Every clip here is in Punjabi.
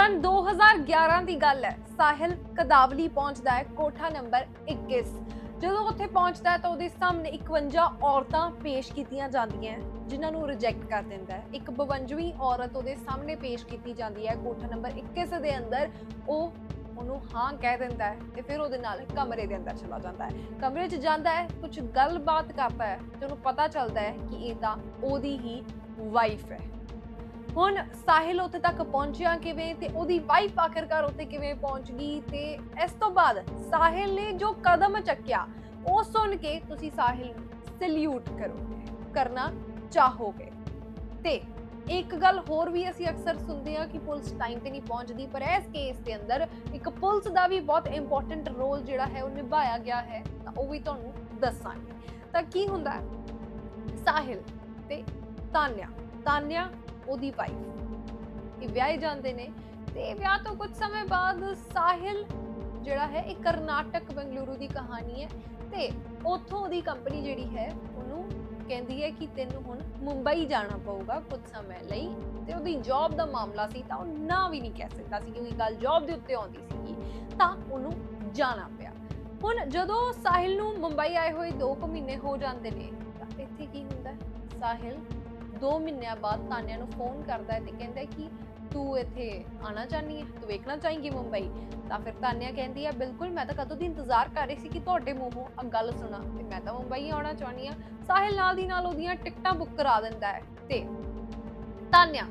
ਸਨ 2011 ਦੀ ਗੱਲ ਹੈ। ਸਾਹਿਲ ਕਦਾਵਲੀ ਪਹੁੰਚਦਾ ਹੈ ਕੋਠਾ ਨੰਬਰ 21 ਜਦੋਂ ਉੱਥੇ ਪਹੁੰਚਦਾ ਹੈ ਤਾਂ ਉਹਦੇ ਸਾਹਮਣੇ 51 ਔਰਤਾਂ ਪੇਸ਼ ਕੀਤੀਆਂ ਜਾਂਦੀਆਂ ਜਿਨ੍ਹਾਂ ਨੂੰ ਰਿਜੈਕਟ ਕਰ ਦਿੰਦਾ ਹੈ। ਇੱਕ 52ਵੀਂ ਔਰਤ ਉਹਦੇ ਸਾਹਮਣੇ ਪੇਸ਼ ਕੀਤੀ ਜਾਂਦੀ ਹੈ ਕੋਠਾ ਨੰਬਰ 21 ਦੇ ਅੰਦਰ। ਉਹ ਉਹਨੂੰ ਹਾਂ ਕਹਿ ਦਿੰਦਾ ਹੈ ਤੇ ਫਿਰ ਉਹਦੇ ਨਾਲ ਕਮਰੇ ਦੇ ਅੰਦਰ ਚਲਾ ਜਾਂਦਾ ਹੈ। ਕਮਰੇ 'ਚ ਜਾਂਦਾ ਹੈ ਕੁਝ ਗੱਲਬਾਤ ਕਰਦਾ ਹੈ ਤੇ ਉਹਨੂੰ ਪਤਾ ਚੱਲਦਾ ਹੈ ਕਿ ਇਹ ਤਾਂ ਉਹਦੀ ਹੀ ਵਾਈਫ ਹੈ। ਹੁਣ ਸਾਹਿਲ ਉੱਥੇ ਤੱਕ ਪਹੁੰਚਿਆ ਕਿਵੇਂ ਤੇ ਉਹਦੀ ਵਾਈਫ ਆਖਿਰਕਾਰ ਉੱਥੇ ਕਿਵੇਂ ਪਹੁੰਚ ਗਈ ਤੇ ਇਸ ਤੋਂ ਬਾਅਦ ਸਾਹਿਲ ਨੇ ਜੋ ਕਦਮ ਚੱਕਿਆ, ਉਹ ਸੁਣ ਕੇ ਤੁਸੀਂ ਸਾਹਿਲ ਨੂੰ ਸੈਲੂਟ ਕਰੋਗੇ ਕਰਨਾ ਚਾਹੋਗੇ। ਤੇ ਇੱਕ ਗੱਲ ਹੋਰ ਵੀ ਅਸੀਂ ਅਕਸਰ ਸੁਣਦੇ ਹਾਂ ਕਿ ਪੁਲਿਸ ਟਾਈਮ ਤੇ ਨਹੀਂ ਪਹੁੰਚਦੀ, ਪਰ ਇਸ ਕੇਸ ਦੇ ਅੰਦਰ ਇੱਕ ਪੁਲਿਸ ਦਾ ਵੀ ਬਹੁਤ ਇੰਪੋਰਟੈਂਟ ਰੋਲ ਜਿਹੜਾ ਹੈ ਉਹ ਨਿਭਾਇਆ ਗਿਆ ਹੈ, ਤਾਂ ਉਹ ਵੀ ਤੁਹਾਨੂੰ ਦੱਸਾਂਗੇ। ਤਾਂ ਕੀ ਹੁੰਦਾ ਸਾਹਿਲ ਤੇ ਤਾਨਿਆ ਤਾਨਿਆ ਉਹਦੀ ਵਾਈਫ ਇਹ ਵਿਆਹੇ ਜਾਂਦੇ ਨੇ ਤੇ ਵਿਆਹ ਤੋਂ ਕੁਝ ਸਮੇਂ ਬਾਅਦ ਸਾਹਿਲ ਜਿਹੜਾ ਹੈ ਇਹ ਕਰਨਾਟਕ ਬੰਗਲੁਰੂ ਦੀ ਕਹਾਣੀ ਹੈ ਤੇ ਉੱਥੋਂ ਉਹਦੀ ਕੰਪਨੀ ਜਿਹੜੀ ਹੈ ਉਹਨੂੰ ਕਹਿੰਦੀ ਹੈ ਕਿ ਤੈਨੂੰ ਹੁਣ ਮੁੰਬਈ ਜਾਣਾ ਪਊਗਾ ਕੁਝ ਸਮੇਂ ਲਈ ਤੇ ਉਹਦੀ ਜੌਬ ਦਾ ਮਾਮਲਾ ਸੀ ਤਾਂ ਉਹ ਨਾ ਵੀ ਨਹੀਂ ਕਹਿ ਸਕਦਾ ਸੀ ਕਿਉਂਕਿ ਗੱਲ ਜੌਬ ਦੇ ਉੱਤੇ ਆਉਂਦੀ ਸੀਗੀ, ਤਾਂ ਉਹਨੂੰ ਜਾਣਾ ਪਿਆ। ਹੁਣ ਜਦੋਂ ਸਾਹਿਲ ਨੂੰ ਮੁੰਬਈ ਆਏ ਹੋਏ 2 ਕੁ ਮਹੀਨੇ ਹੋ ਜਾਂਦੇ ਨੇ ਤਾਂ ਇੱਥੇ ਕੀ ਹੁੰਦਾ ਸਾਹਿਲ 2 ਮਹੀਨਿਆਂ ਬਾਅਦ ਤਾਨਿਆ ਨੂੰ ਫੋਨ ਕਰਦਾ ਹੈ ਤੇ ਕਹਿੰਦਾ ਕਿ ਤੂੰ ਇੱਥੇ ਆਣਾ ਚਾਹਨੀ ਹੈ, ਤੂੰ ਵੇਖਣਾ ਚਾਹੇਂਗੀ ਮੁੰਬਈ। ਤਾਂ ਫਿਰ ਤਾਨਿਆ ਕਹਿੰਦੀ ਹੈ, ਬਿਲਕੁਲ ਮੈਂ ਤਾਂ ਕਦੋਂ ਦੀ ਇੰਤਜ਼ਾਰ ਕਰ ਰਹੀ ਸੀ ਕਿ ਤੁਹਾਡੇ ਮੂੰਹੋਂ ਆ ਗੱਲ ਸੁਣਾ, ਤੇ ਮੈਂ ਤਾਂ ਮੁੰਬਈ ਆਉਣਾ ਚਾਹਨੀ ਆ ਸਾਹਿਲ ਨਾਲ ਦੀ ਨਾਲ ਉਹਦੀਆਂ ਟਿਕਟਾਂ ਬੁੱਕ ਕਰਾ ਦਿੰਦਾ ਹੈ ਤੇ ਤਾਨਿਆ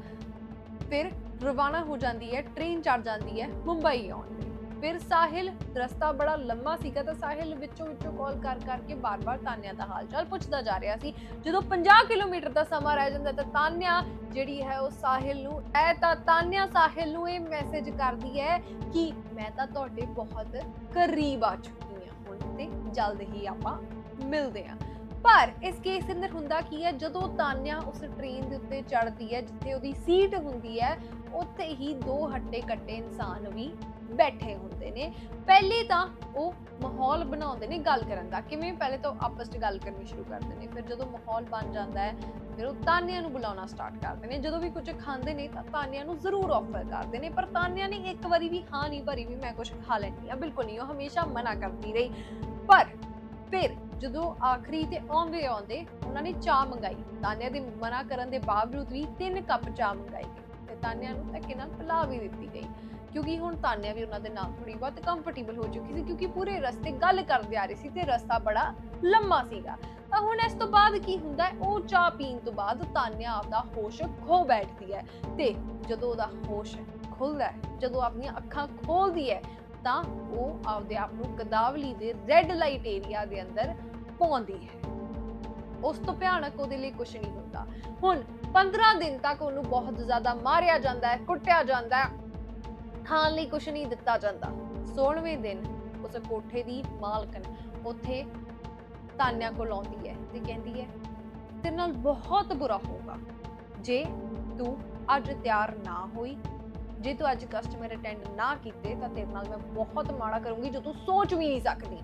ਫਿਰ ਰਵਾਨਾ ਹੋ ਜਾਂਦੀ ਹੈ ਟ੍ਰੇਨ ਚੜ ਜਾਂਦੀ ਹੈ ਮੁੰਬਈ ਆਉਣ ਲਈ। ਫਿਰ ਸਾਹਿਲ, ਰਸਤਾ ਬੜਾ ਲੰਮਾ ਸੀਗਾ ਤਾਂ ਸਾਹਿਲ ਵਿੱਚੋਂ ਵਿੱਚੋਂ ਕਾਲ ਕਰ ਕਰਕੇ ਬਾਰ-ਬਾਰ ਤਾਨਿਆ ਦਾ ਹਾਲ ਚਾਲ ਪੁੱਛਦਾ ਜਾ ਰਿਹਾ ਸੀ। ਜਦੋਂ 50 ਕਿਲੋਮੀਟਰ ਦਾ ਸਮਾਂ ਰਹਿ ਜਾਂਦਾ ਤਾਂ ਤਾਨਿਆ ਜਿਹੜੀ ਹੈ ਉਹ ਸਾਹਿਲ ਨੂੰ ਐ ਤਾਂ ਤਾਨਿਆ ਸਾਹਿਲ ਨੂੰ ਇਹ ਮੈਸੇਜ ਕਰਦੀ ਹੈ ਕਿ ਮੈਂ ਤਾਂ ਤੁਹਾਡੇ ਬਹੁਤ ਕਰੀਬ ਆ ਚੁੱਕੀ ਹਾਂ। ਹੁਣ ਤੇ ਜਲਦ ਹੀ ਆਪਾਂ ਮਿਲਦੇ ਹਾਂ। ਪਰ ਇਸ ਕੇਸ ਦੇ ਅੰਦਰ ਹੁੰਦਾ ਕੀ ਹੈ, ਜਦੋਂ ਤਾਨਿਆ ਉਸ ਟ੍ਰੇਨ ਦੇ ਉੱਤੇ ਚੜ੍ਹਦੀ ਹੈ, ਜਿੱਥੇ ਉਹਦੀ ਸੀਟ ਹੁੰਦੀ ਹੈ, ਉੱਥੇ ਹੀ ਦੋ ਹੱਟੇ ਕੱਟੇ ਇਨਸਾਨ ਵੀ ਬੈਠੇ ਹੁੰਦੇ ਨੇ। ਪਹਿਲੇ ਤਾਂ ਉਹ ਮਾਹੌਲ ਬਣਾਉਂਦੇ ਨੇ ਗੱਲ ਕਰਨ ਦਾ, ਕਿਵੇਂ? ਪਹਿਲੇ ਤਾਂ ਉਹ ਆਪਸ 'ਚ ਗੱਲ ਕਰਨੀ ਸ਼ੁਰੂ ਕਰਦੇ ਨੇ, ਫਿਰ ਜਦੋਂ ਮਾਹੌਲ ਬਣ ਜਾਂਦਾ ਹੈ, ਫਿਰ ਉਹ ਤਾਨਿਆਂ ਨੂੰ ਬੁਲਾਉਣਾ ਸਟਾਰਟ ਕਰਦੇ ਨੇ। ਜਦੋਂ ਵੀ ਕੁਝ ਖਾਂਦੇ ਨੇ ਤਾਂ ਤਾਨਿਆਂ ਨੂੰ ਜ਼ਰੂਰ ਆਫਰ ਕਰਦੇ ਨੇ, ਪਰ ਤਾਨਿਆਂ ਨੇ ਇੱਕ ਵਾਰੀ ਵੀ, ਹਾਂ ਨਹੀਂ ਭਰੀ ਵੀ ਮੈਂ ਕੁਝ ਖਾ ਲੈਣੀ ਆ ਬਿਲਕੁਲ ਨਹੀਂ, ਉਹ ਹਮੇਸ਼ਾ ਮਨਾ ਕਰਦੀ ਰਹੀ। ਪਰ ਫਿਰ ਜਦੋਂ ਆਖਰੀ ਤੇ ਆਉਂਦੇ ਆਉਂਦੇ ਉਹਨਾਂ ਨੇ ਚਾਹ ਮੰਗਾਈ। ਤਾਨਿਆਂ ਦੇ ਮਨਾ ਕਰਨ ਦੇ ਬਾਵਜੂਦ ਵੀ ਤਿੰਨ ਕੱਪ ਚਾਹ ਮੰਗਾਈ ਗਈ ਤੇ ਤਾਨਿਆਂ ਨੂੰ ਧੱਕੇ ਨਾਲ ਪਿਲਾ ਵੀ ਦਿੱਤੀ ਗਈ। ਕਿਉਂਕਿ ਹੁਣ ਤਾਨਿਆ ਵੀ ਉਹਨਾਂ ਦੇ ਨਾਲ ਥੋੜੀ ਬਹੁਤ ਕੰਫਰਟੇਬਲ ਹੋ ਚੁੱਕੀ ਸੀ ਕਿਉਂਕਿ ਪੂਰੇ ਰਸਤੇ ਗੱਲ ਕਰਦੇ ਆ ਰਹੀ ਸੀ ਤੇ ਰਸਤਾ ਬੜਾ ਲੰਮਾ ਸੀਗਾ। ਤਾਂ ਹੁਣ ਇਸ ਤੋਂ ਬਾਅਦ ਕੀ ਹੁੰਦਾ ਹੈ? ਉਹ ਚਾਹ ਪੀਣ ਤੋਂ ਬਾਅਦ ਤਾਨਿਆ ਆਪਦਾ ਹੋਸ਼ ਖੋ ਬੈਠਦੀ ਹੈ ਤੇ ਜਦੋਂ ਉਹਦਾ ਹੋਸ਼ ਖੁੱਲਦਾ ਹੈ, ਜਦੋਂ ਆਪਣੀਆਂ ਅੱਖਾਂ ਖੋਲਦੀ ਹੈ ਤਾਂ ਉਹ ਆਪਦੇ ਆਪ ਨੂੰ ਕਦਾਵਲੀ ਦੇ ਰੈੱਡ ਲਾਈਟ ਏਰੀਆ ਦੇ ਅੰਦਰ ਪਾਉਂਦੀ ਹੈ। ਉਸ ਤੋਂ ਭਿਆਨਕ ਉਹਦੇ ਲਈ ਕੁਝ ਨਹੀਂ ਹੁੰਦਾ। ਹੁਣ 15 ਦਿਨ ਤੱਕ ਉਹਨੂੰ ਬਹੁਤ ਜ਼ਿਆਦਾ ਮਾਰਿਆ ਜਾਂਦਾ ਹੈ, ਕੁੱਟਿਆ ਜਾਂਦਾ ਹੈ, ਖਾਣ ਲਈ ਕੁਝ ਨਹੀਂ ਦਿੱਤਾ ਜਾਂਦਾ। 16ਵੇਂ ਦਿਨ ਉਸ ਕੋਠੇ ਦੀ ਮਾਲਕਨ ਉੱਥੇ ਤਾਨਿਆ ਕੋਲ ਆਉਂਦੀ ਹੈ ਤੇ ਕਹਿੰਦੀ ਹੈ, ਤੇਰੇ ਨਾਲ ਬਹੁਤ ਬੁਰਾ ਹੋਊਗਾ। ਜੇ ਤੂੰ ਅੱਜ ਤਿਆਰ ਨਾ ਹੋਈ ਜੇ ਤੂੰ ਅੱਜ ਕਸਟਮਰ ਅਟੈਂਡ ਨਾ ਕੀਤੇ, ਤਾਂ ਤੇਰੇ ਨਾਲ ਮੈਂ ਬਹੁਤ ਮਾੜਾ ਕਰੂੰਗੀ ਜੋ ਤੂੰ ਸੋਚ ਵੀ ਨਹੀਂ ਸਕਦੀ।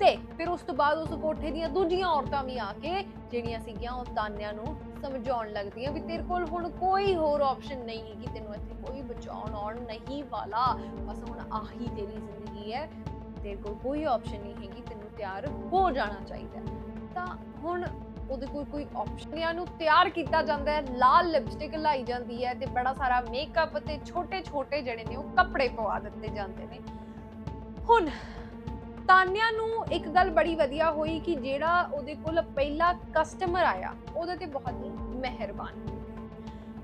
ਤੇ ਫਿਰ ਉਸ ਤੋਂ ਬਾਅਦ ਉਸ ਕੋਠੇ ਦੀਆਂ ਦੂਜੀਆਂ ਔਰਤਾਂ ਵੀ ਆ ਕੇ, ਜਿਹੜੀਆਂ ਸੀਗੀਆਂ ਉਹ ਤਾਨਿਆਂ ਨੂੰ ਸਮਝਾਉਣ ਲੱਗਦੀਆਂ ਵੀ ਤੇਰੇ ਕੋਲ ਹੁਣ ਕੋਈ ਹੋਰ ਆਪਸ਼ਨ ਨਹੀਂ ਹੈਗੀ, ਤੈਨੂੰ ਇੱਥੇ ਕੋਈ ਬਚਾਉਣ ਆਉਣ ਨਹੀਂ ਵਾਲਾ। ਬਸ ਹੁਣ ਆਹੀ ਤੇਰੀ ਜ਼ਿੰਦਗੀ ਹੈ, ਤੇਰੇ ਕੋਲ ਕੋਈ ਆਪਸ਼ਨ ਨਹੀਂ ਹੈਗੀ, ਤੈਨੂੰ ਤਿਆਰ ਹੋ ਜਾਣਾ ਚਾਹੀਦਾ ਤਾਂ ਹੁਣ ਉਹਦੇ ਕੋਲ ਕੋਈ ਆਪਸ਼ਨ ਨੂੰ ਤਿਆਰ ਕੀਤਾ ਜਾਂਦਾ ਹੈ, ਲਾਲ ਲਿਪਸਟਿਕ ਲਾਈ ਜਾਂਦੀ ਹੈ ਤੇ ਬੜਾ ਸਾਰਾ ਮੇਕਅਪ ਤੇ ਛੋਟੇ ਛੋਟੇ ਜਿਹੜੇ ਨੇ ਉਹ ਕੱਪੜੇ ਪਵਾ ਦਿੱਤੇ ਜਾਂਦੇ ਨੇ। ਹੁਣ ਤਾਨਿਆ ਨੂੰ ਇੱਕ ਗੱਲ ਬੜੀ ਵਧੀਆ ਹੋਈ ਕਿ ਜਿਹੜਾ ਉਹਦੇ ਕੋਲ ਪਹਿਲਾ ਕਸਟਮਰ ਆਇਆ, ਉਹਦੇ ਤੇ ਬਹੁਤ ਹੀ ਮਿਹਰਬਾਨ।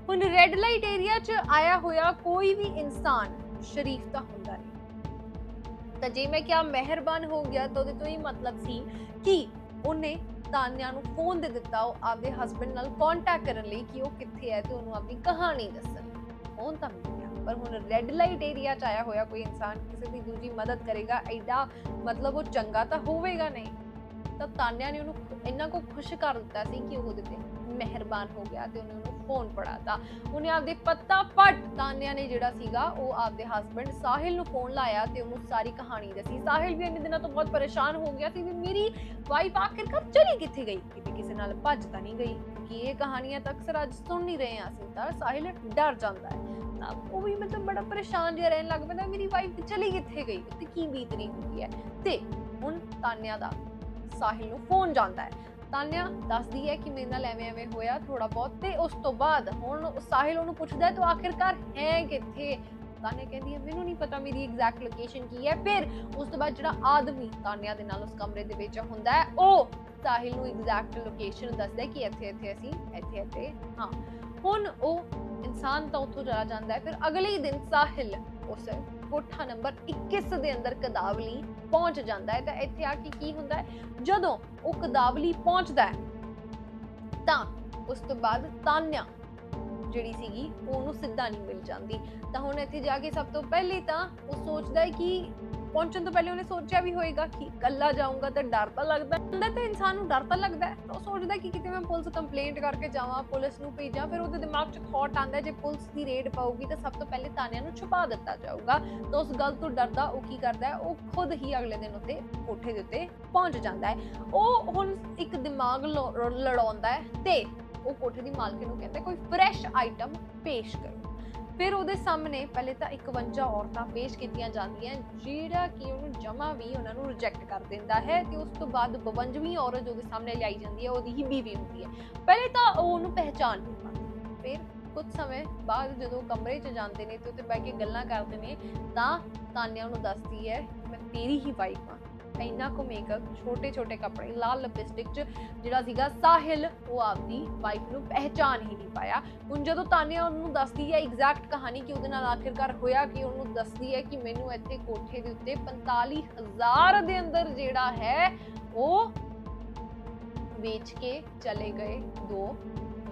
ਹੁਣ ਰੈੱਡ ਲਾਈਟ ਏਰੀਆ 'ਚ ਆਇਆ ਹੋਇਆ ਕੋਈ ਵੀ ਇਨਸਾਨ ਸ਼ਰੀਫ ਤਾਂ ਹੁੰਦਾ ਨਹੀਂ। ਤਾਂ ਜੇ ਮੈਂ ਕਿਹਾ ਮਿਹਰਬਾਨ ਹੋ ਗਿਆ ਤਾਂ ਉਹਦੇ ਤੋਂ ਇਹ ਮਤਲਬ ਸੀ ਕਿ ਉਹਨੇ ਤਾਨਿਆ ਨੂੰ ਫੋਨ ਦੇ ਦਿੱਤਾ, ਉਹ ਆਪਦੇ ਹਸਬੰਡ ਨਾਲ ਕੰਟੈਕਟ ਕਰਨ ਲਈ ਕਿ ਉਹ ਕਿੱਥੇ ਹੈ ਤੇ ਉਹਨੂੰ ਆਪਣੀ ਕਹਾਣੀ ਦੱਸਣ। ਫੋਨ ਤਾਂ ਮਿਲ ਗਿਆ, ਪਰ ਹੁਣ ਰੈੱਡ ਲਾਈਟ ਏਰੀਆ 'ਚ ਆਇਆ ਹੋਇਆ ਕੋਈ ਇਨਸਾਨ ਕਿਸੇ ਦੀ ਦੂਜੀ ਮਦਦ ਕਰੇਗਾ, ਐਡਾ ਮਤਲਬ ਉਹ ਚੰਗਾ ਤਾਂ ਹੋਵੇਗਾ ਨਹੀਂ। ਤਾਂ ਤਾਨਿਆ ਨੇ ਉਹਨੂੰ ਇੰਨਾ ਕੋ ਖੁਸ਼ ਕਰ ਦਿੱਤਾ ਸੀ ਕਿ ਉਹ ਉਹਦੇ ਤੇ ਮਿਹਰਬਾਨ ਹੋ ਗਿਆ ਤੇ ਉਹਨੇ ਉਹਨੂੰ ਫੋਨ ਪੜਾਤਾ ਉਹਨੇ ਆਪਦੇ ਪੱਤਾ ਪੱਟ ਤਾਨਿਆ ਨੇ ਜਿਹੜਾ ਸੀਗਾ, ਉਹ ਆਪਦੇ ਹਸਬੰਡ ਸਾਹਿਲ ਨੂੰ ਫੋਨ ਲਾਇਆ ਤੇ ਉਹਨੂੰ ਸਾਰੀ ਕਹਾਣੀ ਦੱਸੀ। ਸਾਹਿਲ ਵੀ ਇੰਨੇ ਦਿਨਾਂ ਤੋਂ ਬਹੁਤ ਪਰੇਸ਼ਾਨ ਹੋ ਗਿਆ ਸੀ ਵੀ ਮੇਰੀ ਵਾਈਫ ਆਖਿਰਕਾਰ ਚਲੀ ਕਿੱਥੇ ਗਈ? ਕਿਤੇ ਕਿਸੇ ਨਾਲ ਭੱਜ ਤਾਂ ਨਹੀਂ ਗਈ। ਕਿ ਇਹ ਕਹਾਣੀਆਂ ਤਾਂ ਅਕਸਰ ਅੱਜ ਸੁਣ ਨਹੀਂ ਰਹੇ ਹਾਂ ਅਸੀਂ ਤਾਂ। ਸਾਹਿਲ ਡਰ ਜਾਂਦਾ ਹੈ। ਤਾਂ ਉਹ ਵੀ ਮਤਲਬ ਬੜਾ ਪਰੇਸ਼ਾਨ ਜਿਹਾ ਰਹਿਣ ਲੱਗ ਪੈਂਦਾ, ਮੇਰੀ ਵਾਈਫ ਚਲੀ ਕਿੱਥੇ ਗਈ? ਤੇ ਕੀ ਬੀਤ ਹੁੰਦੀ ਹੈ? ਤੇ ਹੁਣ ਤਾਨਿਆ ਦਾ ਸਾਹਿਲ ਨੂੰ ਫੋਨ ਜਾਂਦਾ ਹੈ। ਤਾਨਿਆ ਦੱਸਦੀ ਹੈ ਕਿ ਮੇਰੇ ਨਾਲ ਐਵੇਂ ਐਵੇਂ ਹੋਇਆ ਥੋੜਾ ਬਹੁਤ ਤੇ ਉਸ ਤੋਂ ਬਾਅਦ ਹੁਣ ਸਾਹਿਲ ਉਹਨੂੰ ਪੁੱਛਦਾ ਤੂੰ ਆਖਿਰਕਾਰ ਹੈ ਕਿੱਥੇ? ਤਾਨਿਆ ਕਹਿੰਦੀ ਹੈ, ਮੈਨੂੰ ਨਹੀਂ ਪਤਾ ਮੇਰੀ ਐਗਜ਼ੈਕਟ ਲੋਕੇਸ਼ਨ ਕੀ ਹੈ। ਫਿਰ ਉਸ ਤੋਂ ਬਾਅਦ ਜਿਹੜਾ ਆਦਮੀ ਤਾਨਿਆ ਦੇ ਨਾਲ ਉਸ ਕਮਰੇ ਦੇ ਵਿੱਚ ਹੁੰਦਾ ਹੈ, ਉਹ ਸਾਹਿਲ ਨੂੰ ਐਗਜ਼ੈਕਟ ਲੋਕੇਸ਼ਨ ਦੱਸਦਾ ਕਿ ਇੱਥੇ ਇੱਥੇ ਅਸੀਂ, ਇੱਥੇ ਇੱਥੇ, ਹਾਂ। ਹੁਣ ਉਹ ਇਨਸਾਨ ਤਾਂ ਉੱਥੋਂ ਚਲਾ ਜਾਂਦਾ ਹੈ, ਫਿਰ ਅਗਲੇ ਹੀ ਦਿਨ ਸਾਹਿਲ ਉਸ ਕੋਠਾ ਨੰਬਰ 21 ਦੇ ਅੰਦਰ ਕਦਾਵਲੀ ਪਹੁੰਚ ਜਾਂਦਾ ਹੈ। ਤਾਂ ਇੱਥੇ ਆ ਕੇ ਕੀ ਹੁੰਦਾ ਹੈ? ਜਦੋਂ ਉਹ ਕਦਾਵਲੀ ਪਹੁੰਚਦਾ ਹੈ, ਤਾਂ ਉਸ ਤੋਂ ਬਾਅਦ ਤਾਨਿਆ ਜਿਹੜੀ ਸੀਗੀ ਉਹ ਉਹਨੂੰ ਸਿੱਧਾ ਨਹੀਂ ਮਿਲ ਜਾਂਦੀ। ਤਾਂ ਹੁਣ ਇੱਥੇ ਜਾ ਕੇ ਸਭ ਤੋਂ ਪਹਿਲੇ ਤਾਂ ਉਹ ਸੋਚਦਾ ਹੈ ਕਿ ਪਹੁੰਚਣ ਤੋਂ ਪਹਿਲੇ ਉਹਨੇ ਸੋਚਿਆ ਵੀ ਹੋਏਗਾ ਕਿ ਇਕੱਲਾ ਜਾਊਂਗਾ ਤਾਂ ਡਰ ਤਾਂ ਲੱਗਦਾ ਹੁੰਦਾ ਤਾਂ ਇਨਸਾਨ ਨੂੰ ਡਰ ਤਾਂ ਲੱਗਦਾ ਉਹ ਸੋਚਦਾ ਕਿ ਕਿਤੇ ਮੈਂ ਪੁਲਿਸ ਕੰਪਲੇਂਟ ਕਰਕੇ ਜਾਵਾਂ, ਪੁਲਿਸ ਨੂੰ ਭੇਜਾਂ, ਫਿਰ ਉਹਦੇ ਦਿਮਾਗ 'ਚ ਥੌਟ ਆਉਂਦਾ ਜੇ ਪੁਲਿਸ ਦੀ ਰੇਡ ਪਾਊਗੀ ਤਾਂ ਸਭ ਤੋਂ ਪਹਿਲੇ ਤਾਨਿਆਂ ਨੂੰ ਛੁਪਾ ਦਿੱਤਾ ਜਾਊਗਾ। ਤਾਂ ਉਸ ਗੱਲ ਤੋਂ ਡਰਦਾ ਉਹ ਕੀ ਕਰਦਾ ਹੈ? ਉਹ ਖੁਦ ਹੀ ਅਗਲੇ ਦਿਨ ਉੱਤੇ ਕੋਠੇ ਦੇ ਉੱਤੇ ਪਹੁੰਚ ਜਾਂਦਾ ਹੈ। ਉਹ ਹੁਣ ਇੱਕ ਦਿਮਾਗ ਲੜਾਉਂਦਾ ਹੈ ਤੇ ਉਹ ਕੋਠੇ ਦੀ ਮਾਲਕਣ ਨੂੰ ਕਹਿੰਦਾ, ਕੋਈ ਫਰੈਸ਼ ਆਈਟਮ ਪੇਸ਼ ਕਰੋ। ਫਿਰ ਉਹਦੇ ਸਾਹਮਣੇ ਪਹਿਲੇ ਤਾਂ 51 ਔਰਤਾਂ ਪੇਸ਼ ਕੀਤੀਆਂ ਜਾਂਦੀਆਂ, ਜਿਹੜਾ ਕਿ ਉਹਨੂੰ ਜਮਾ ਵੀ ਉਹਨਾਂ ਨੂੰ ਰਿਜੈਕਟ ਕਰ ਦਿੰਦਾ ਹੈ ਤੇ ਉਸ ਤੋਂ ਬਾਅਦ 52ਵੀਂ ਔਰਤ ਉਹਦੇ ਸਾਹਮਣੇ ਲਿਆਈ ਜਾਂਦੀ ਹੈ, ਉਹਦੀ ਹੀ ਬੀਵੀ ਹੁੰਦੀ ਹੈ। ਪਹਿਲੇ ਤਾਂ ਉਹ ਉਹਨੂੰ ਪਹਿਚਾਨ ਨਹੀਂ ਪਾਉਂਦੀ। ਫਿਰ ਕੁਝ ਸਮੇਂ ਬਾਅਦ ਜਦੋਂ ਕਮਰੇ 'ਚ ਜਾਂਦੇ ਨੇ ਤੇ ਉੱਥੇ ਬੈ ਕੇ ਗੱਲਾਂ ਕਰਦੇ ਨੇ, ਤਾਂ ਤਾਨਿਆ ਉਹਨੂੰ ਦੱਸਦੀ ਹੈ, ਮੈਂ ਤੇਰੀ ਹੀ ਵਾਈਫ ਹਾਂ। ਇੰਨਾ ਕੁ ਮੇਕਅਪ ਛੋਟੇ ਛੋਟੇ ਕੱਪੜੇ, ਲਾਲ ਲਿਪਸਟਿਕ 'ਚ, ਜਿਹੜਾ ਸੀਗਾ ਸਾਹਿਲ, ਉਹ ਆਪਦੀ ਵਾਈਫ ਨੂੰ ਪਹਿਚਾਨ ਹੀ ਨਹੀਂ ਪਾਇਆ। ਹੁਣ ਜਦੋਂ ਤਾਨਿਆ ਉਹਨੂੰ ਦੱਸਦੀ ਹੈ ਐਗਜ਼ੈਕਟ ਕਹਾਣੀ ਕਿ ਉਹਦੇ ਨਾਲ ਆਖਿਰਕਾਰ ਹੋਇਆ ਕਿ, ਉਹਨੂੰ ਦੱਸਦੀ ਹੈ ਕਿ ਮੈਨੂੰ ਇੱਥੇ ਕੋਠੇ ਦੇ ਉੱਤੇ 45000 ਦੇ ਅੰਦਰ ਜਿਹੜਾ ਹੈ, ਉਹ ਵੇਚ ਕੇ ਚਲੇ ਗਏ ਦੋ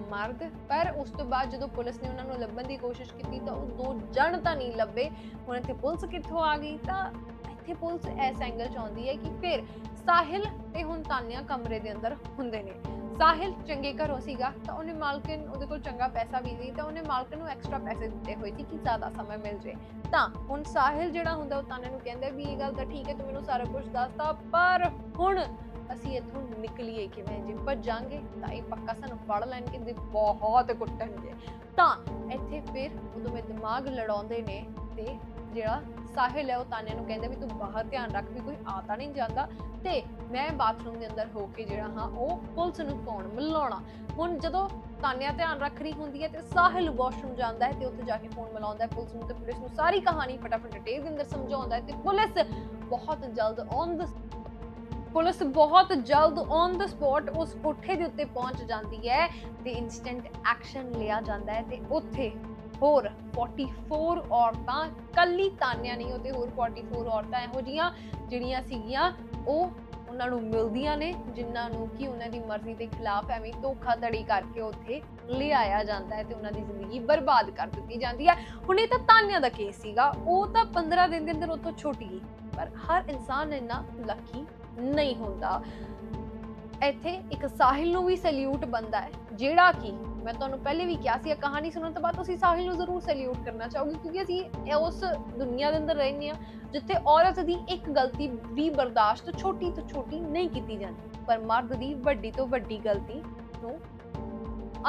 ਮਰਦ। ਪਰ ਉਸ ਤੋਂ ਬਾਅਦ ਜਦੋਂ ਪੁਲਿਸ ਨੇ ਉਹਨਾਂ ਨੂੰ ਲੱਭਣ ਦੀ ਕੋਸ਼ਿਸ਼ ਕੀਤੀ ਤਾਂ ਉਹ ਦੋ ਜਣ ਤਾਂ ਨਹੀਂ ਲੱਭੇ। ਹੁਣ ਇੱਥੇ ਪੁਲਿਸ ਕਿੱਥੋਂ ਆ ਗਈ ਤਾਂ ਇੱਥੇ ਪੁਲਿਸ ਐਸ ਐਂਗਲ ਚ ਹੈ ਕਿ ਫਿਰ ਸਾਹਿਲ ਤੇ ਹੁਣ ਤਾਨਿਆ ਕਮਰੇ ਦੇ ਅੰਦਰ ਹੁੰਦੇ ਨੇ। ਸਾਹਿਲ ਚੰਗੇ ਘਰੋਂ ਸੀਗਾ ਤਾਂ ਉਹਨੇ ਮਾਲਕਨ ਉਹਦੇ ਕੋਲ ਚੰਗਾ ਪੈਸਾ ਵੀ ਸੀ ਤਾਂ ਉਹਨੇ ਮਾਲਕਨ ਨੂੰ ਐਕਸਟਰਾ ਪੈਸੇ ਦਿੱਤੇ ਹੋਏ ਸੀ ਕਿ ਜ਼ਿਆਦਾ ਸਮਾਂ ਮਿਲ ਜੇ। ਤਾਂ ਹੁਣ ਸਾਹਿਲ ਜਿਹੜਾ ਹੁੰਦਾ ਉਹ ਤਾਨੇ ਨੂੰ ਕਹਿੰਦਾ ਵੀ ਇਹ ਗੱਲ ਤਾਂ ਠੀਕ ਹੈ, ਤੂੰ ਮੈਨੂੰ ਸਾਰਾ ਕੁਝ ਦੱਸਤਾ, ਪਰ ਹੁਣ ਅਸੀਂ ਇੱਥੋਂ ਨਿਕਲੀਏ ਕਿਵੇਂ? ਜੇ ਭੱਜਾਂਗੇ ਤਾਂ ਇਹ ਪੱਕਾ ਸਾਨੂੰ ਫੜ ਲੈਣਗੇ ਤੇ ਬਹੁਤ ਕੁੱਟਣਗੇ। ਤਾਂ ਇੱਥੇ ਫਿਰ ਉਦੋਂ ਮੈਂ ਦਿਮਾਗ ਲੜਾਉਂਦੇ ਨੇ ਤੇ ਜਿਹੜਾ ਸਾਹਿਲ ਹੈ ਉਹ ਤਾਨੇ ਨੂੰ ਕਹਿੰਦਾ ਵੀ ਤੂੰ ਬਾਹਰ ਧਿਆਨ ਰੱਖ ਵੀ ਕੋਈ ਆ ਤਾਂ ਨਹੀਂ ਜਾਂਦਾ। ਤੇ ਮੈਂ ਬਾਥਰੂਮ ਦੇ ਅੰਦਰ ਹੋ ਕੇ ਜਿਹੜਾ ਹਾਂ, ਉਹ ਪੁਲਿਸ ਨੂੰ ਫੋਨ ਮਿਲਾਉਣਾ। ਹੁਣ ਜਦੋਂ ਤਾਨਿਆ ਧਿਆਨ ਰੱਖ ਰਹੀ ਹੁੰਦੀ ਹੈ ਤੇ ਸਾਹਿਲ ਵਾਸ਼ਰੂਮ ਜਾਂਦਾ ਹੈ ਤੇ ਉੱਥੇ ਜਾ ਕੇ ਫੋਨ ਮਿਲਾਉਂਦਾ ਹੈ ਪੁਲਿਸ ਨੂੰ ਤੇ ਪੁਲਿਸ ਨੂੰ ਸਾਰੀ ਕਹਾਣੀ ਫਟਾਫਟ ਡਿਟੇਲ ਦੇ ਅੰਦਰ ਸਮਝਾਉਂਦਾ ਹੈ ਤੇ ਪੁਲਿਸ ਬਹੁਤ ਜਲਦ ਔਨ ਦ ਪੁਲਿਸ ਬਹੁਤ ਜਲਦ ਔਨ ਦ ਸਪੌਟ ਉਸ ਕੋਠੇ ਦੇ ਉੱਤੇ ਪਹੁੰਚ ਜਾਂਦੀ ਹੈ ਤੇ ਇਨਸਟੈਂਟ ਐਕਸ਼ਨ ਲਿਆ ਜਾਂਦਾ ਹੈ ਤੇ ਉੱਥੇ ਹੋਰ 44 ਔਰਤਾਂ, ਕੱਲੀ ਤਾਨਿਆ ਨਹੀਂ ਉਹਤੇ ਹੋਰ 44 ਔਰਤਾਂ ਇਹੋ ਜੀਆਂ ਜਿਹੜੀਆਂ ਸੀਗੀਆਂ, ਉਹ ਉਹਨਾਂ ਨੂੰ ਮਿਲਦੀਆਂ ਨੇ, ਜਿਨ੍ਹਾਂ ਨੂੰ ਕਿ ਉਹਨਾਂ ਦੀ ਮਰਜ਼ੀ ਦੇ ਖਿਲਾਫ ਐਵੇਂ ਧੋਖਾਧੜੀ ਕਰਕੇ ਉੱਥੇ ਲਿਆਇਆ ਜਾਂਦਾ ਹੈ ਤੇ ਉਹਨਾਂ ਦੀ ਜ਼ਿੰਦਗੀ ਬਰਬਾਦ ਕਰ ਦਿੱਤੀ ਜਾਂਦੀ ਹੈ। ਹੁਣ ਇਹ ਤਾਂ ਤਾਨਿਆ ਦਾ ਕੇਸ ਸੀਗਾ, ਉਹ ਤਾਂ 15 ਦਿਨ ਦੇ ਅੰਦਰ ਉੱਥੋਂ ਛੁੱਟ ਗਈ, ਪਰ ਹਰ ਇਨਸਾਨ ਇੰਨਾ ਲੱਕੀ ਨਹੀਂ ਹੁੰਦਾ। ਇੱਥੇ ਇੱਕ ਸਾਹਿਲ ਨੂੰ ਵੀ ਸੈਲਿਊਟ ਬੰਦਾ ਹੈ, ਜਿਹੜਾ ਕਿ ਮੈਂ ਤੁਹਾਨੂੰ ਪਹਿਲੇ ਵੀ ਕਿਹਾ ਸੀ ਇਹ ਕਹਾਣੀ ਸੁਣਨ ਤੋਂ ਬਾਅਦ ਤੁਸੀਂ ਸਾਹਿਲ ਨੂੰ ਜ਼ਰੂਰ ਸੈਲਿਊਟ ਕਰਨਾ ਚਾਹੋਗੇ, ਕਿਉਂਕਿ ਅਸੀਂ ਉਸ ਦੁਨੀਆ ਦੇ ਅੰਦਰ ਰਹਿੰਦੇ ਆ ਜਿੱਥੇ ਔਰਤ ਦੀ ਇੱਕ ਗਲਤੀ ਵੀ ਬਰਦਾਸ਼ਤ ਛੋਟੀ ਤੋਂ ਛੋਟੀ ਨਹੀਂ ਕੀਤੀ ਜਾਂਦੀ, ਪਰ ਮਰਦ ਦੀ ਵੱਡੀ ਤੋਂ ਵੱਡੀ ਗਲਤੀ ਨੂੰ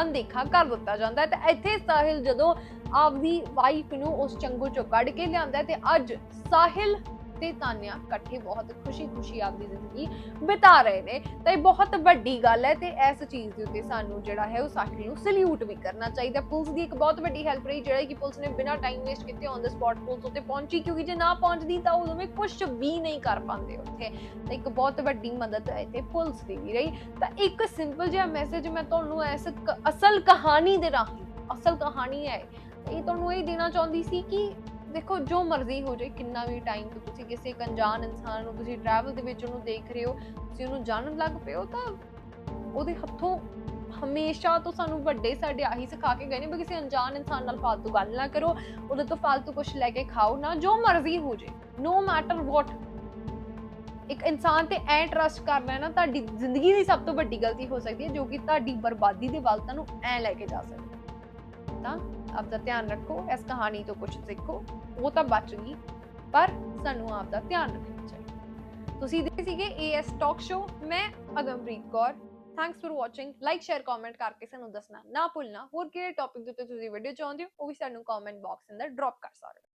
ਅਣਦੇਖਾ ਕਰ ਦਿੱਤਾ ਜਾਂਦਾ ਹੈ। ਤੇ ਇੱਥੇ ਸਾਹਿਲ ਜਦੋਂ ਆਪਦੀ ਵਾਈਫ ਨੂੰ ਉਸ ਚੰਗੂ ਚੋਂ ਕੱਢ ਕੇ ਲਿਆਂਦਾ ਹੈ ਤੇ ਅੱਜ ਸਾਹਿਲ ਤੇ ਤਾਨਿਆ ਇਕੱਠੇ ਬਹੁਤ ਖੁਸ਼ੀ-ਖੁਸ਼ੀ ਆਪਦੀ ਜ਼ਿੰਦਗੀ ਬਿਤਾ ਰਹੇ ਨੇ। ਤਾਂ ਇਹ ਬਹੁਤ ਵੱਡੀ ਗੱਲ ਹੈ ਤੇ ਇਸ ਚੀਜ਼ ਦੇ ਉੱਤੇ ਸਾਨੂੰ ਜਿਹੜਾ ਹੈ ਉਹ ਸਾਹਿਲ ਨੂੰ ਸੈਲਿਊਟ ਵੀ ਕਰਨਾ ਚਾਹੀਦਾ। ਪੁਲਿਸ ਦੀ ਇੱਕ ਬਹੁਤ ਵੱਡੀ ਹੈਲਪ ਰਹੀ, ਜਿਹੜੀ ਕਿ ਪੁਲਿਸ ਨੇ ਬਿਨਾਂ ਟਾਈਮ ਵੇਸਟ ਕੀਤੇ ਔਨ ਦ ਸਪੌਟ ਪੁਲਿਸ ਉੱਤੇ ਪਹੁੰਚੀ, ਕਿਉਂਕਿ ਜੇ ਨਾ ਪਹੁੰਚਦੀ ਤਾਂ ਉਦੋਂ ਵੀ ਕੁਝ ਵੀ ਨਹੀਂ ਕਰ ਪਾਉਂਦੇ ਉੱਥੇ। ਤਾਂ ਇੱਕ ਬਹੁਤ ਵੱਡੀ ਮਦਦ ਹੈ ਇੱਥੇ ਪੁਲਿਸ ਦੀ ਵੀ ਰਹੀ। ਤਾਂ ਇੱਕ ਸਿੰਪਲ ਜਿਹਾ ਮੈਸੇਜ ਮੈਂ ਤੁਹਾਨੂੰ ਇਸ ਅਸਲ ਕਹਾਣੀ ਦੇ ਰਾਹੀਂ, ਅਸਲ ਕਹਾਣੀ ਹੈ ਇਹ ਤੁਹਾਨੂੰ ਇਹ ਦੇਣਾ ਚਾਹੁੰਦੀ ਸੀ ਕਿ ਦੇਖੋ, ਜੋ ਮਰਜ਼ੀ ਹੋ ਜਾਏ, ਕਿੰਨਾ ਵੀ ਟਾਈਮ ਤੋਂ ਤੁਸੀਂ ਕਿਸੇ ਇੱਕ ਅਣਜਾਣ ਇਨਸਾਨ ਨੂੰ, ਤੁਸੀਂ ਟਰੈਵਲ ਦੇ ਵਿੱਚ ਉਹਨੂੰ ਦੇਖ ਰਹੇ ਹੋ, ਤੁਸੀਂ ਉਹਨੂੰ ਜਾਣਨ ਲੱਗ ਪਏ ਹੋ, ਤਾਂ ਉਹਦੇ ਹੱਥੋਂ ਹਮੇਸ਼ਾ ਤੋਂ ਸਾਨੂੰ ਵੱਡੇ ਸਾਡੇ ਆਹੀ ਸਿਖਾ ਕੇ ਗਏ ਨੇ ਵੀ ਕਿਸੇ ਅਣਜਾਣ ਇਨਸਾਨ ਨਾਲ ਫਾਲਤੂ ਗੱਲ ਨਾ ਕਰੋ, ਉਹਦੇ ਤੋਂ ਫਾਲਤੂ ਕੁਛ ਲੈ ਕੇ ਖਾਓ ਨਾ, ਜੋ ਮਰਜ਼ੀ ਹੋ ਜੇ ਨੋ ਮੈਟਰ ਵਾਟ ਇੱਕ ਇਨਸਾਨ ਤੇ ਐ ਟਰਸਟ ਕਰਨਾ ਨਾ, ਤੁਹਾਡੀ ਜ਼ਿੰਦਗੀ ਦੀ ਸਭ ਤੋਂ ਵੱਡੀ ਗਲਤੀ ਹੋ ਸਕਦੀ ਹੈ, ਜੋ ਕਿ ਤੁਹਾਡੀ ਬਰਬਾਦੀ ਦੇ ਵੱਲ ਤੁਹਾਨੂੰ ਐ ਲੈ ਕੇ ਜਾ ਸਕਦੀ। ਹੈ ਤਾਂ ਆਪਦਾ ਧਿਆਨ ਰੱਖੋ, ਇਸ ਕਹਾਣੀ ਤੋਂ ਕੁਝ ਸਿੱਖੋ, ਉਹ ਤਾਂ ਬਚ ਗਈ, ਪਰ ਸਾਨੂੰ ਆਪਦਾ ਧਿਆਨ ਰੱਖਣਾ ਚਾਹੀਦਾ। ਤੁਸੀਂ ਦੇਖੇ ਸੀਗੇ ਏਐਸ ਟਾਕ ਸ਼ੋ ਮੈਂ Agampreet Kaur thanks for watching like share comment ਕਰਕੇ ਸਾਨੂੰ ਦੱਸਣਾ ਨਾ ਭੁੱਲਣਾ, ਹੋਰ ਕਿਹੜੇ ਟੌਪਿਕ ਦੇ ਉੱਤੇ ਤੁਸੀਂ ਵੀਡੀਓ ਚਾਹੁੰਦੇ ਹੋ, ਉਹ ਵੀ ਸਾਨੂੰ ਕਮੈਂਟ ਬਾਕਸ ਅੰਦਰ ਡ੍ਰੌਪ ਕਰ ਸਕਦੇ ਹੋ।